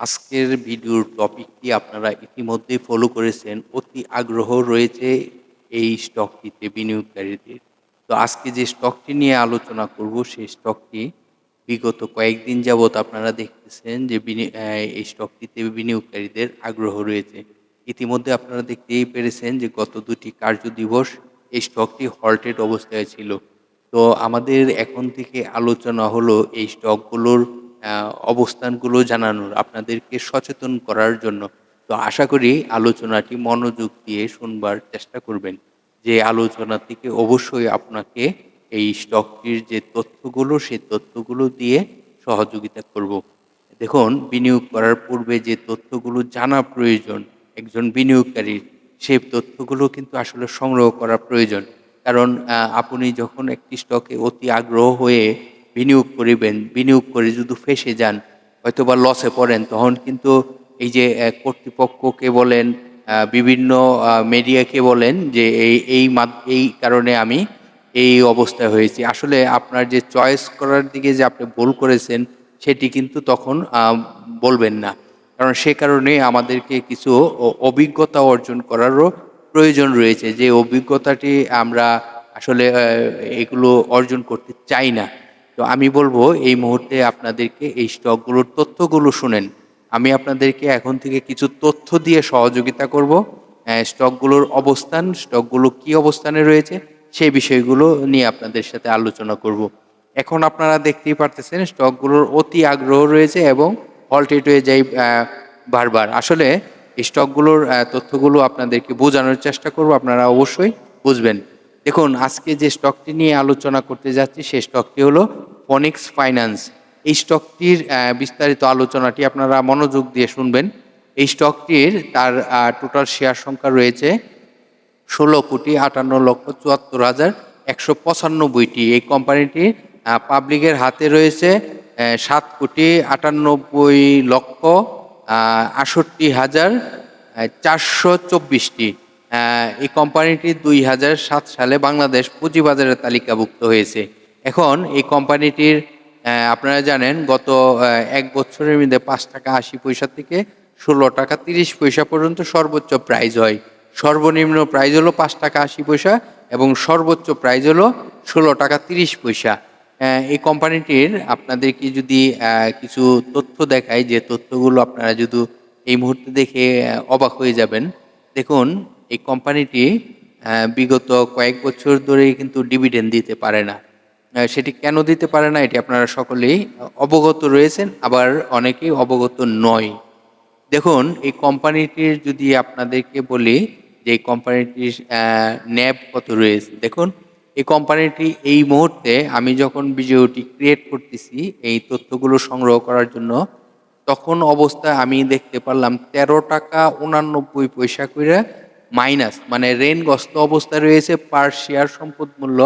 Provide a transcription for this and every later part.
আজকের ভিডিওর টপিকটি আপনারা ইতিমধ্যে ফলো করেছেন, অতি আগ্রহ রয়েছে এই স্টকটিতে বিনিয়োগকারীদের। তো আজকে যে স্টকটি নিয়ে আলোচনা করব, সেই স্টকটি বিগত কয়েকদিন যাবৎ আপনারা দেখতেছেন যে এই স্টকটিতে বিনিয়োগকারীদের আগ্রহ রয়েছে। ইতিমধ্যে আপনারা দেখতেই পেরেছেন যে গত দুটি কার্য দিবস এই স্টকটি হল্টেড অবস্থায় ছিল। তো আমাদের এখন থেকে আলোচনা হলো এই স্টকগুলোর অবস্থানগুলো জানানোর, আপনাদেরকে সচেতন করার জন্য। তো আশা করি আলোচনাটি মনোযোগ দিয়ে শুনবার চেষ্টা করবেন। যে আলোচনা থেকে অবশ্যই আপনাকে এই স্টকটির যে তথ্যগুলো, সেই তথ্যগুলো দিয়ে সহযোগিতা করব। দেখুন, বিনিয়োগ করার পূর্বে যে তথ্যগুলো জানা প্রয়োজন, একজন বিনিয়োগকারীর সেই তথ্যগুলো কিন্তু আসলে সংগ্রহ করা প্রয়োজন। কারণ আপনি যখন একটি স্টকে অতি আগ্রহ হয়ে বিনিয়োগ করিবেন, বিনিয়োগ করে যদি ফেসে যান হয়তো বা লসে পড়েন, তখন কিন্তু এই যে কর্তৃপক্ষকে বলেন বিভিন্ন মিডিয়াকে বলেন যে, এই এই এই কারণে আমি এই অবস্থায় হয়েছি। আসলে আপনার যে চয়েস করার দিকে যে আপনি ভুল করেছেন, সেটি কিন্তু তখন বলবেন না। কারণ সে কারণে আমাদেরকে কিছু অভিজ্ঞতা অর্জন করারও প্রয়োজন রয়েছে। যে অভিজ্ঞতাটি আমরা আসলে এগুলো অর্জন করতে চাই না। তো আমি বলব এই মুহূর্তে আপনাদেরকে এই স্টকগুলোর তথ্যগুলো শুনেন। আমি আপনাদেরকে এখন থেকে কিছু তথ্য দিয়ে সহযোগিতা করব। স্টকগুলোর অবস্থান স্টকগুলো কি অবস্থানে রয়েছে সেই বিষয়গুলো নিয়ে আপনাদের সাথে আলোচনা করব। এখন আপনারা দেখতেই পারতেছেন স্টকগুলোর অতি আগ্রহ রয়েছে এবং হল্টেড হয়ে আহ, বারবার। আসলে এই স্টকগুলোর তথ্যগুলো আপনাদেরকে বোঝানোর চেষ্টা করব আপনারা অবশ্যই বুঝবেন। দেখুন, আজকে যে স্টকটি নিয়ে আলোচনা করতে যাচ্ছি, সেই স্টকটি হলো ফনিক্স ফাইন্যান্স এই স্টকটির বিস্তারিত আলোচনাটি আপনারা মনোযোগ দিয়ে শুনবেন। এই স্টকটির তার টোটাল শেয়ার সংখ্যা রয়েছে ষোলো কোটি আটান্ন লক্ষ চুয়াত্তর হাজার একশো পঁচানব্বইটি। এই কোম্পানিটি পাবলিকের হাতে রয়েছে সাত কোটি আটানব্বই লক্ষ আষট্টি হাজার চারশো চব্বিশটি। এই কোম্পানিটি দুই হাজার সাত সালে বাংলাদেশ পুঁজিবাজারে তালিকাভুক্ত হয়েছে। এখন এই কোম্পানিটির আপনারা জানেন, গত এক বছরের মধ্যে পাঁচ টাকা আশি পয়সা থেকে ষোলো টাকা তিরিশ পয়সা পর্যন্ত সর্বোচ্চ প্রাইজ হয়। সর্বনিম্ন প্রাইজ হলো পাঁচ টাকা আশি পয়সা এবং সর্বোচ্চ প্রাইজ হলো ষোলো টাকা তিরিশ পয়সা। এই কোম্পানিটির আপনাদেরকে যদি কিছু তথ্য দেখায় যে তথ্যগুলো আপনারা যদি এই মুহূর্তে দেখে অবাক হয়ে যাবেন, দেখুন এই কোম্পানিটি বিগত কয়েক বছর ধরেই কিন্তু ডিভিডেন্ড দিতে পারে না। সেটি কেন দিতে পারে না, এটি আপনারা সকলেই অবগত রয়েছেন, আবার অনেকেই অবগত নয়। দেখুন, এই কোম্পানিটির যদি আপনাদেরকে বলি যে এই কোম্পানিটির ন্যাব কত রয়েছে, দেখুন, এই কোম্পানিটি এই মুহূর্তে আমি যখন ভিডিওটি ক্রিয়েট করতেছি, এই তথ্যগুলো সংগ্রহ করার জন্য, তখন অবস্থা আমি দেখতে পারলাম তেরো টাকা উনানব্বই পয়সা করে মাইনাস মানে রেনগ্রস্ত অবস্থায় রয়েছে পার শেয়ার সম্পদ মূল্য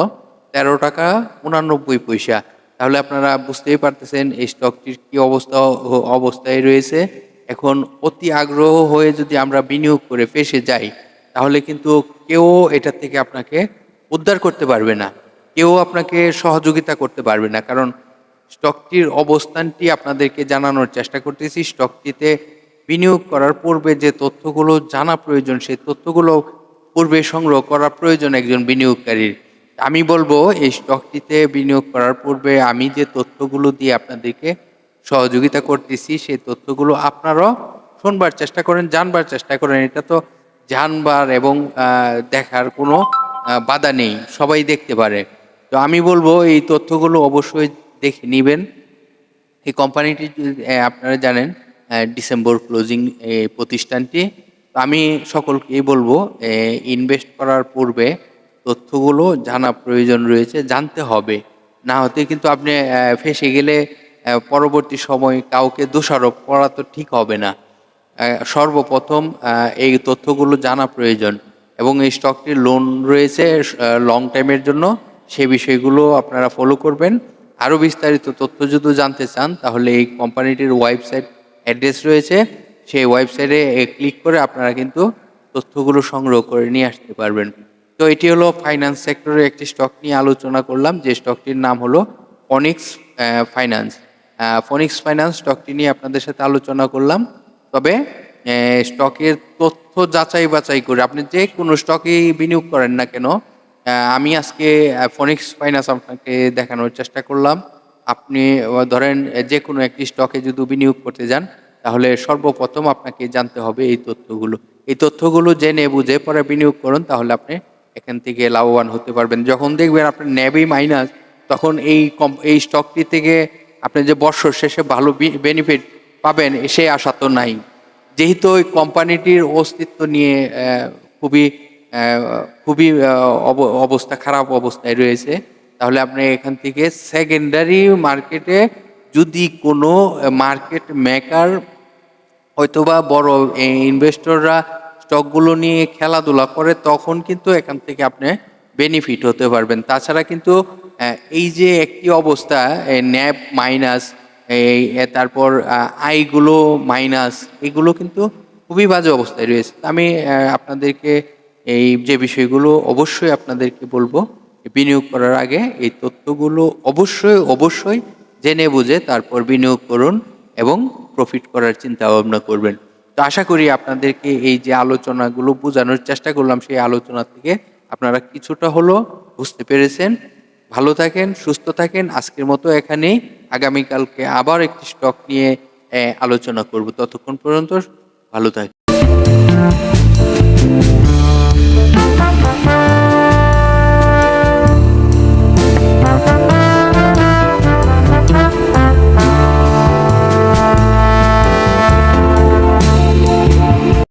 তেরো টাকা উনানব্বই পয়সা। তাহলে আপনারা বুঝতেই পারতেছেন এই স্টকটির কি অবস্থা, অবস্থায় রয়েছে। এখন অতি আগ্রহ হয়ে যদি আমরা বিনিয়োগ করে ফেসে যাই, তাহলে কিন্তু কেউ এটা থেকে আপনাকে উদ্ধার করতে পারবে না। কেউ আপনাকে সহযোগিতা করতে পারবে না। কারণ স্টকটির অবস্থানটি আপনাদেরকে জানানোর চেষ্টা করতেছি। স্টকটিতে বিনিয়োগ করার পূর্বে যে তথ্যগুলো জানা প্রয়োজন, সেই তথ্যগুলো পূর্বে সংগ্রহ করা প্রয়োজন একজন বিনিয়োগকারীর। আমি বলব, এই স্টকটিতে বিনিয়োগ করার পূর্বে আমি যে তথ্যগুলো দিয়ে আপনাদেরকে সহযোগিতা করতেছি, সেই তথ্যগুলো আপনারাও শুনবার চেষ্টা করেন, জানবার চেষ্টা করেন। এটা তো জানবার এবং দেখার কোনো বাধা নেই, সবাই দেখতে পারে। তো আমি বলব, এই তথ্যগুলো অবশ্যই দেখে নেবেন। এই কোম্পানিটি আপনারা জানেন ডিসেম্বর ক্লোজিং প্রতিষ্ঠানটি। তো আমি সকলকেই বলব ইনভেস্ট করার পূর্বে তথ্যগুলো জানা প্রয়োজন রয়েছে, জানতে হবে। না হতে কিন্তু আপনি ফেসে গেলে পরবর্তী সময় কাউকে দোষারোপ করা তো ঠিক হবে না। সর্বপ্রথম এই তথ্যগুলো জানা প্রয়োজন এবং এই স্টকটির লোন রয়েছে লং টাইমের জন্য সে বিষয়গুলো আপনারা ফলো করবেন। আরও বিস্তারিত তথ্য যদি জানতে চান, তাহলে এই কোম্পানিটির ওয়েবসাইট অ্যাড্রেস রয়েছে, সেই ওয়েবসাইটে ক্লিক করে আপনারা কিন্তু তথ্যগুলো সংগ্রহ করে নিয়ে আসতে পারবেন। তো এটি হলো ফাইন্যান্স সেক্টরের একটি স্টক নিয়ে আলোচনা করলাম, যে স্টকটির নাম হলো ফনিক্স ফাইন্যান্স ফনিক্স ফাইন্যান্স স্টকটি নিয়ে আপনাদের সাথে আলোচনা করলাম। তবে স্টকের তথ্য যাচাই বাছাই করে, আপনি যে কোনো স্টকেই বিনিয়োগ করেন না কেন আমি আজকে ফনিক্স ফাইন্যান্স আপনাকে দেখানোর চেষ্টা করলাম। আপনি ধরেন যে কোনো একটি স্টকে যদি বিনিয়োগ করতে যান, তাহলে সর্বপ্রথম আপনাকে জানতে হবে এই তথ্যগুলো। এই তথ্যগুলো জেনে বুঝে পরে বিনিয়োগ করুন, তাহলে আপনি এখান থেকে লাভবান হতে পারবেন। যখন দেখবেন আপনার ন্যাবই মাইনাস তখন এই কম এই স্টকটি থেকে আপনি যে বর্ষ শেষে ভালো বেনিফিট পাবেন সেই আশা তো নাই। যেহেতু ওই কোম্পানিটির অস্তিত্ব নিয়ে খুবই খুবই অব- অবস্থা খারাপ অবস্থায় রয়েছে তাহলে আপনি এখান থেকে সেকেন্ডারি মার্কেটে যদি কোনো মার্কেট মেকার হয়তোবা বড় ইনভেস্টররা স্টকগুলো নিয়ে খেলাধুলা করে তখন কিন্তু এখান থেকে আপনি বেনিফিট হতে পারবেন। তাছাড়া কিন্তু এই যে একটি অবস্থা ন্যাপ মাইনাস এই তারপর আহ, আয়গুলো মাইনাস এগুলো কিন্তু খুবই বাজে অবস্থায় রয়েছে। আমি আপনাদেরকে এই যে বিষয়গুলো অবশ্যই আপনাদেরকে বলব। বিনিয়োগ করার আগে এই তথ্যগুলো অবশ্যই অবশ্যই জেনে বুঝে তারপর বিনিয়োগ করুন এবং প্রফিট করার চিন্তা ভাবনা করবেন। তো আশা করি আপনাদেরকে এই যে আলোচনাগুলো বোঝানোর চেষ্টা করলাম, সেই আলোচনা থেকে আপনারা কিছুটা হলো বুঝতে পেরেছেন। ভালো থাকেন, সুস্থ থাকেন। আজকের মতো এখানেই। আগামীকালকে আবার একটি স্টক নিয়ে আলোচনা করব। ততক্ষণ পর্যন্ত ভালো থাকেন।